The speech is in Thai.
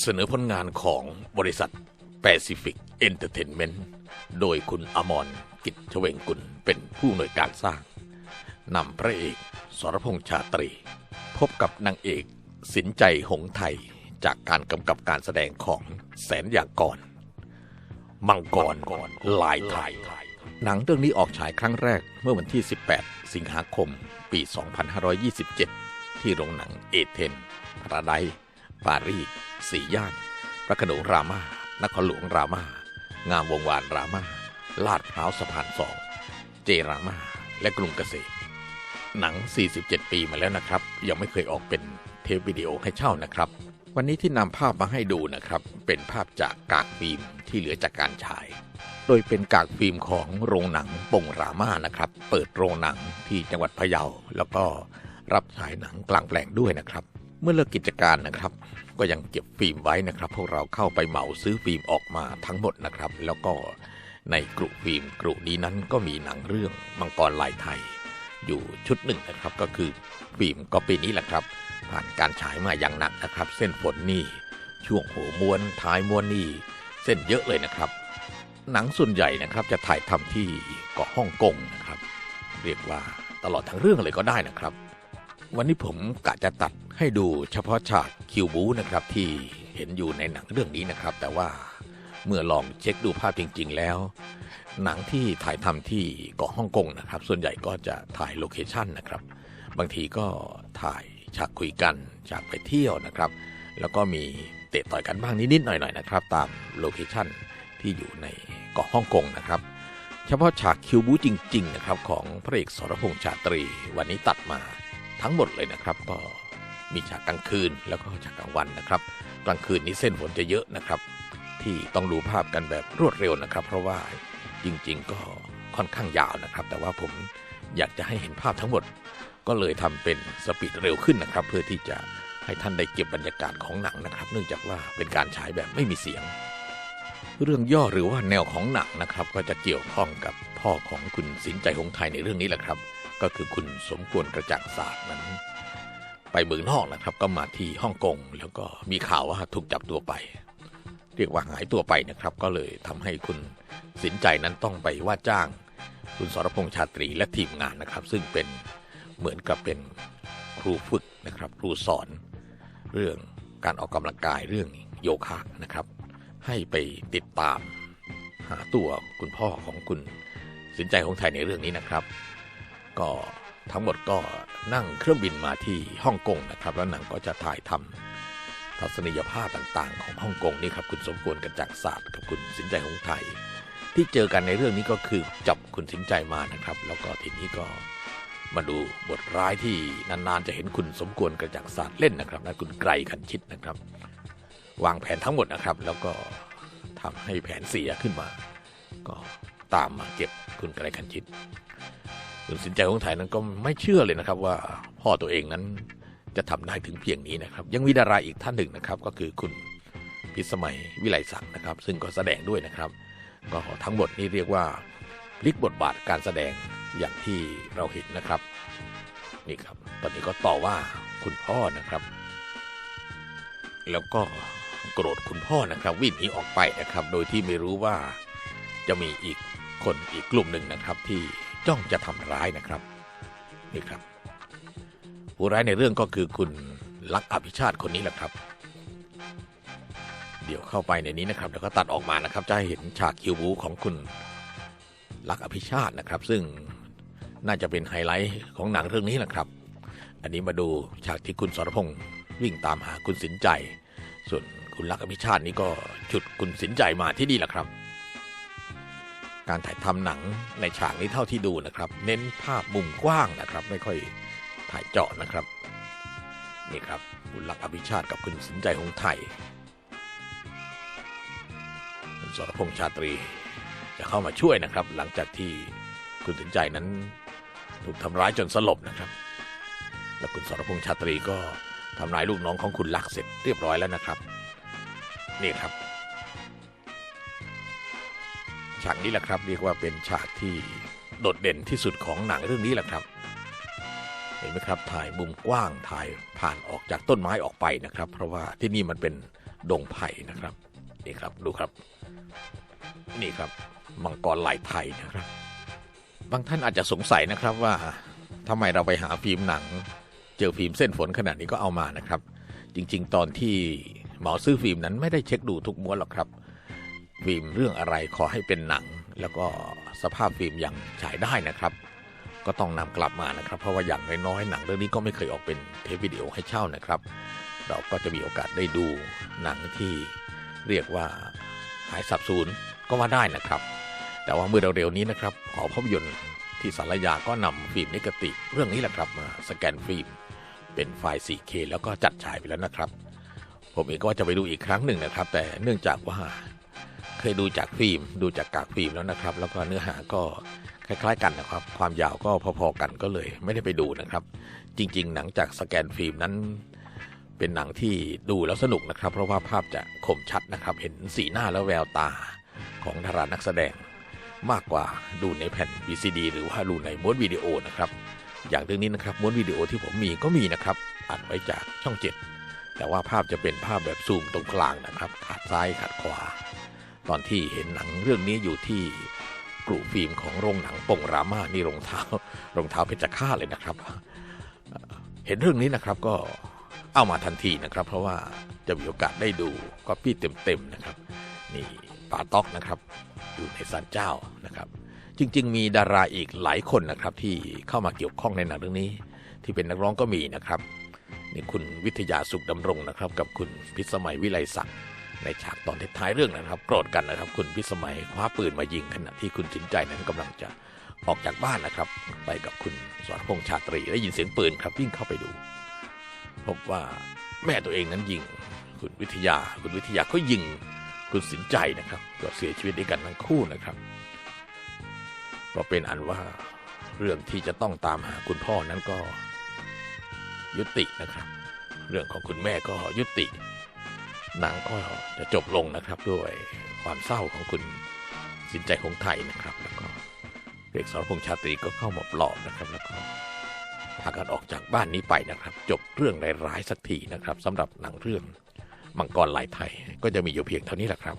เสนอผลงานของบริษัท Pacific Entertainment โดยคุณอมรกิจเวงกุลเป็นผู้อำนวยการสร้างนำพระเอกสรพงษ์ชาตรี พบกับนางเอกสินใจหงส์ไทยจากการกำกับการแสดงของแสนอยากรมังกรลายไทยหนังเรื่องนี้ออกฉายครั้งแรกเมื่อวันที่ 18 สิงหาคม ปี 2527 ที่โรงหนังเอเธนพราได ปารีสสีย่าน พระขนงรามา นครหลวงรามา งามวงวานรามา ลาดพร้าวสะพานสอง เจรามา และกรุงเกษตร หนัง 47 ปีมาแล้วนะครับ ยังไม่เคยออกเป็นเทปวิดีโอให้เช่านะครับ วันนี้ที่นำภาพมาให้ดูนะครับ เป็นภาพจากกากฟิล์มที่เหลือจากการฉาย โดยเป็นกากฟิล์มของโรงหนังปงรามานะครับ เปิดโรงหนังที่จังหวัดพะเยา แล้วก็รับฉายหนังกลางแปลงด้วยนะครับ มื่อเลิกกิจการนะครับ ก็ยังเก็บฟิล์มไว้นะครับ พวกเราเข้าไปเหมาซื้อฟิล์มออกมาทั้งหมดนะครับ แล้วก็ในกรุฟิล์มกรุนี้นั้นก็มีหนังเรื่องมังกรลายไทย อยู่ชุดหนึ่งนะครับ ก็คือฟิล์มก็ปีนี้แหละครับ ผ่านการฉายมาอย่างหนักนะครับ เส้นฝนนี่ช่วงหัวม้วนท้ายม้วนนี่เส้นเยอะเลยนะครับ หนังส่วนใหญ่นะครับจะถ่ายทำที่เกาะฮ่องกงนะครับ เรียกว่าตลอดทั้งเรื่องเลยก็ได้นะครับ วันนี้ผมกะจะตัด ให้ดูเฉพาะฉากคิวบูนะครับที่เห็นอยู่ในหนังเรื่องนี้นะครับ แต่ว่าเมื่อลองเช็คดูภาพจริง ๆ แล้ว หนังที่ถ่ายทำที่เกาะฮ่องกงนะครับ ส่วนใหญ่ก็จะถ่ายโลเคชันนะครับ บางทีก็ถ่ายฉากคุยกันฉากไปเที่ยวนะครับ แล้วก็มีเตะต่อยกันบ้างนิดๆหน่อยๆนะครับ ตามโลเคชันที่อยู่ในเกาะฮ่องกงนะครับ เฉพาะฉากคิวบูจริง ๆ นะครับ ของพระเอกสรพงษ์ชาตรี วันนี้ตัดมาทั้งหมดเลยนะครับก็ มีฉากกลางคืนแล้วก็ฉากกลางวันนะครับ กลางคืนนี้เส้นฝนจะเยอะนะครับ ที่ต้องดูภาพกันแบบรวดเร็วนะครับ เพราะว่าจริง ๆ ก็ค่อนข้างยาวนะครับ แต่ว่าผมอยากจะให้เห็นภาพทั้งหมด ก็เลยทำเป็นสปีดเร็วขึ้นนะครับ เพื่อที่จะให้ท่านได้เก็บบรรยากาศของหนังนะครับ เนื่องจากว่าเป็นการฉายแบบไม่มีเสียง เรื่องย่อหรือว่าแนวของหนังนะครับ ก็จะเกี่ยวข้องกับพ่อของคุณสินใจหงไทยในเรื่องนี้แหละครับ ก็คือคุณสมควรกระจ่างศาสตร์นั้น ไปเมืองนอกนะครับ ก็มาที่ฮ่องกงแล้วก็มีข่าวว่าถูกจับตัวไป เรียกว่าหายตัวไปนะครับ ก็เลยทำให้คุณสินใจนั้นต้องไปว่าจ้าง คุณสรพงษ์ชาตรีและทีมงานนะครับ ซึ่งเป็นเหมือนกับเป็นครูฝึกนะครับ ครูสอน เรื่องการออกกำลังกายเรื่องโยคะนะครับ ให้ไปติดตามหาตัวคุณพ่อของคุณสินใจของไทยในเรื่องนี้นะครับ ก็ ทั้งหมดก็นั่งเครื่องบินมาที่ฮ่องกงนะครับ แล้วหนังก็จะถ่ายทำทัศนียภาพต่างๆ ของฮ่องกงนี่ครับคุณสมควรกระจักศาสตร์กับคุณสินใจของไทย ที่เจอกันในเรื่องนี้ก็คือจับคุณสินใจมานะครับ แล้วก็ทีนี้ก็มาดูบทร้ายที่นานๆจะเห็นคุณสมควรกระจักศาสตร์เล่นนะครับและคุณไกรขันชิดนะครับ วางแผนทั้งหมดนะครับ แล้วก็ทำให้แผนเสียขึ้นมา ก็ตามมาเก็บคุณไกรขันชิด คุณสินใจของไทยนั้นก็ไม่เชื่อเลยนะครับว่าพ่อตัวเองนั้นจะทำได้ถึงเพียงนี้นะครับ ยังมีดาราอีกท่านหนึ่งนะครับ ก็คือคุณพิสมัยวิไลศักดิ์นะครับ ซึ่งก็แสดงด้วยนะครับ ก็ทั้งหมดนี้เรียกว่าพลิกบทบาทการแสดงอย่างที่เราเห็นนะครับ นี่ครับ ตอนนี้ก็ต่อว่าคุณพ่อนะครับ แล้วก็โกรธคุณพ่อนะครับ วิ่งหนีออกไปนะครับ โดยที่ไม่รู้ว่าจะมีอีกคนอีกกลุ่มหนึ่งนะครับที่ จ้องจะทำร้ายนะครับ นี่ครับ ผู้ร้ายในเรื่องก็คือคุณลักอภิชาติคนนี้แหละครับ เดี๋ยวเข้าไปในนี้นะครับ แล้วก็ตัดออกมานะครับ จะหเห็นฉากคิวบูของคุณลักอภิชาตินะครับ ซึ่งน่าจะเป็นไฮไลท์ของหนังเรื่องนี้แหละครับ อันนี้มาดูฉากที่คุณสรพงษ์วิ่งตามหาคุณสินใจ ส่วนคุณลักอภิชาตินี้ก็ฉุดคุณสินใจมาที่นี่แหละครับ การถ่ายทำหนังในฉากนี้เท่าที่ดูนะครับ เน้นภาพมุมกว้างนะครับ ไม่ค่อยถ่ายเจาะนะครับ นี่ครับคุณลักษณ์อภิชาติกับคุณสินใจของไทยคุณสรพงษ์ชาตรีจะเข้ามาช่วยนะครับ หลังจากที่คุณสินใจนั้นถูกทำร้ายจนสลบนะครับ แล้วคุณสรพงษ์ชาตรีก็ทำร้ายลูกน้องของคุณลักษณ์เสร็จเรียบร้อยแล้วนะครับ นี่ครับ ฉากนี้แหละครับ เรียกว่าเป็นฉากที่โดดเด่นที่สุดของหนังเรื่องนี้แหละครับ เห็นไหมครับถ่ายมุมกว้างถ่ายผ่านออกจากต้นไม้ออกไปนะครับ เพราะว่าที่นี่มันเป็นดงไผ่นะครับนี่ครับดูครับ นี่ครับมังกรลายไทยนะครับ บางท่านอาจจะสงสัยนะครับว่าทำไมเราไปหาฟิล์มหนัง เจอฟิล์มเส้นฝนขนาดนี้ก็เอามานะครับ จริง ๆ ตอนที่หมาซื้อฟิล์มนั้นไม่ได้เช็คดูทุกม้วนหรอกครับ ฟิล์มเรื่องอะไรขอให้เป็นหนัง แล้วก็สภาพฟิล์มยังฉายได้นะครับ ก็ต้องนำกลับมานะครับ เพราะว่าอย่างน้อยๆหนังเรื่องนี้ก็ไม่เคยออกเป็นเทปวิดีโอให้เช่านะครับ เราก็จะมีโอกาสได้ดูหนังที่เรียกว่าหายสับสูญก็ว่าได้นะครับ แต่ว่าเมื่อเร็วๆนี้นะครับหอภาพยนตร์ที่สารยาก็นำฟิล์มนิกติเรื่องนี้แหละครับมาสแกนฟิล์มเป็นไฟล์ 4K แล้วก็จัดฉายไปแล้วนะครับ ผมเองก็จะไปดูอีกครั้งหนึ่งนะครับ แต่เนื่องจากว่า เคยดูจากฟิล์มดูจากกากฟิล์มแล้วนะครับ แล้วก็เนื้อหาก็คล้ายๆกันนะครับ ความยาวก็พอๆกันก็เลยไม่ได้ไปดูนะครับ จริง ๆ หนังจากสแกนฟิล์มนั้น เป็นหนังที่ดูแล้วสนุกนะครับ เพราะว่าภาพจะคมชัดนะครับ เห็นสีหน้าและแววตาของดารานักแสดงมากกว่าดูในแผ่น VCD หรือว่าดูในม้วนวิดีโอนะครับ อย่างเรื่องนี้นะครับม้วนวิดีโอที่ผมมีก็มีนะครับอัดไว้จากช่องเจ็ดแต่ว่าภาพจะเป็นภาพแบบซูมตรงกลางนะครับ ขาดซ้ายขาดขวา ตอนที่เห็นหนังเรื่องนี้อยู่ที่กรุฟิล์มของโรงหนังป่งรามานี่รองเท้ารองเท้าเพชรฆาตเลยนะครับ เห็นเรื่องนี้นะครับก็เอามาทันทีนะครับ เพราะว่าจะมีโอกาสได้ดูก็พี่เต็มๆนะครับนี่ป่าต๊อกนะครับ อยู่ในสันเจ้านะครับ จริง ๆ มีดาราอีกหลายคนนะครับ ที่เข้ามาเกี่ยวข้องในหนังเรื่องนี้ ที่เป็นนักร้องก็มีนะครับนี่คุณวิทยาสุขดำรงนะครับ กับคุณพิสมัยวิไลศักดิ์ ในฉากตอนท้ายเรื่องนะครับ โกรธกันนะครับ คุณพิสมัยคว้าปืนมายิงขณะที่คุณสินใจนั้นกำลังจะออกจากบ้านนะครับ ไปกับคุณสรพงษ์ชาตรีได้ยินเสียงปืนครับวิ่งเข้าไปดู พบว่าแม่ตัวเองนั้นยิง คุณวิทยา คุณวิทยาก็ยิงคุณสินใจนะครับก็เสียชีวิตด้วยกันทั้งคู่นะครับก็เป็นอันว่าเรื่องที่จะต้องตามหาคุณพ่อนั้นก็ยุตินะครับ เรื่องของคุณแม่ก็ยุติ หนังก็จะจบลงนะครับด้วยความเศร้าของคุณสินใจของไทยนะครับ แล้วก็เด็กสรพงษ์ชาตรีก็เข้ามาปลอบนะครับแล้วก็พากันออกจากบ้านนี้ไปนะครับ จบเรื่องร้ายๆสักทีนะครับสำหรับหนังเรื่องมังกรลายไทยก็จะมีอยู่เพียงเท่านี้แหละครับ